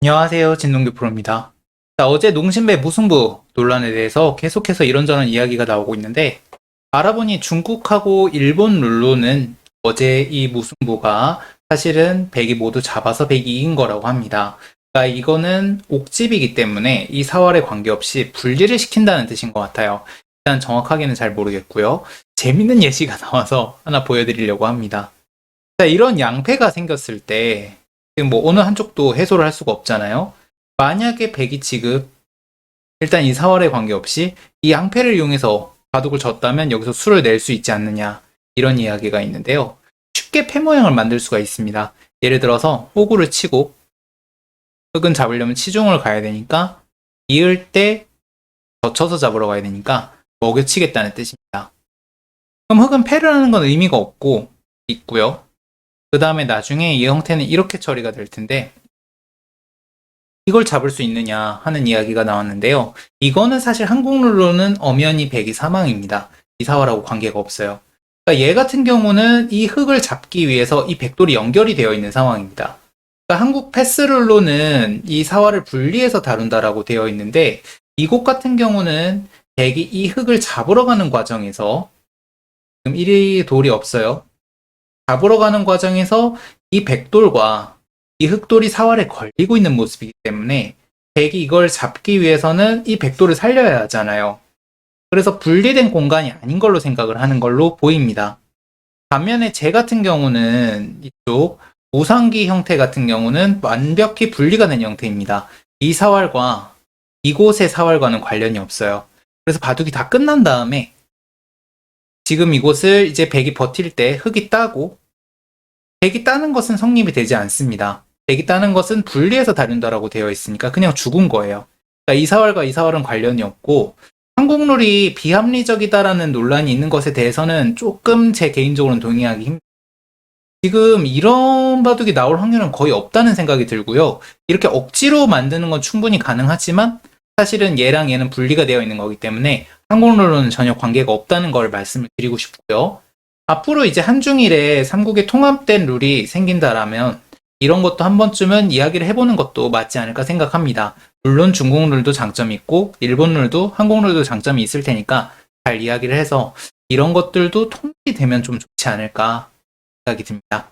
안녕하세요. 진동규 프로입니다. 자, 어제 농심배 무승부 논란에 대해서 계속해서 이런저런 이야기가 나오고 있는데, 알아보니 중국하고 일본 룰로는 어제 이 무승부가 사실은 백이 모두 잡아서 백이 이긴 거라고 합니다. 그러니까 이거는 옥집이기 때문에 이 사활에 관계없이 분리를 시킨다는 뜻인 것 같아요. 일단 정확하게는 잘 모르겠고요. 재밌는 예시가 나와서 하나 보여드리려고 합니다. 자, 이런 양패가 생겼을 때, 뭐 어느 한쪽도 해소를 할 수가 없잖아요. 만약에 백이 지급 일단 이 사활에 관계없이 이 양패를 이용해서 바둑을 졌다면 여기서 수를 낼 수 있지 않느냐 이런 이야기가 있는데요. 쉽게 패 모양을 만들 수가 있습니다. 예를 들어서 호구를 치고 흙은 잡으려면 치중을 가야 되니까 이을 때 젖혀서 잡으러 가야 되니까 먹여치겠다는 뜻입니다. 그럼 흙은 패를 하는 건 의미가 없고 있고요. 그 다음에 나중에 이 형태는 이렇게 처리가 될 텐데, 이걸 잡을 수 있느냐 하는 이야기가 나왔는데요. 이거는 사실 한국 룰로는 엄연히 백이 사망입니다. 이사화라고 관계가 없어요. 그러니까 얘 같은 경우는 이 흙을 잡기 위해서 이 백돌이 연결이 되어 있는 상황입니다. 그러니까 한국 패스 룰로는 이 사화를 분리해서 다룬다라고 되어 있는데, 이곳 같은 경우는 백이 이 흙을 잡으러 가는 과정에서 지금 1위 돌이 없어요. 잡으러 가는 과정에서 이 백돌과 이 흑돌이 사활에 걸리고 있는 모습이기 때문에 백이 이걸 잡기 위해서는 이 백돌을 살려야 하잖아요. 그래서 분리된 공간이 아닌 걸로 생각을 하는 걸로 보입니다. 반면에 제 같은 경우는 이쪽 우상기 형태 같은 경우는 완벽히 분리가 된 형태입니다. 이 사활과 이곳의 사활과는 관련이 없어요. 그래서 바둑이 다 끝난 다음에 지금 이곳을 이제 백이 버틸 때 흙이 따고 백이 따는 것은 성립이 되지 않습니다. 백이 따는 것은 분리해서 다룬다라고 되어 있으니까 그냥 죽은 거예요. 그러니까 이사활과 이사활은 관련이 없고 한국 룰이 비합리적이다라는 논란이 있는 것에 대해서는 조금 제 개인적으로는 동의하기 힘. 지금 이런 바둑이 나올 확률은 거의 없다는 생각이 들고요. 이렇게 억지로 만드는 건 충분히 가능하지만 사실은 얘랑 얘는 분리가 되어 있는 거기 때문에 룰로는 전혀 관계가 없다는 걸 말씀을 드리고 싶고요. 앞으로 이제 한중일에 삼국의 통합된 룰이 생긴다라면 이런 것도 한 번쯤은 이야기를 해보는 것도 맞지 않을까 생각합니다. 물론 중국 룰도 장점이 있고 일본 룰도 한국 룰도 장점이 있을 테니까 잘 이야기를 해서 이런 것들도 통일이 되면 좀 좋지 않을까 생각이 듭니다.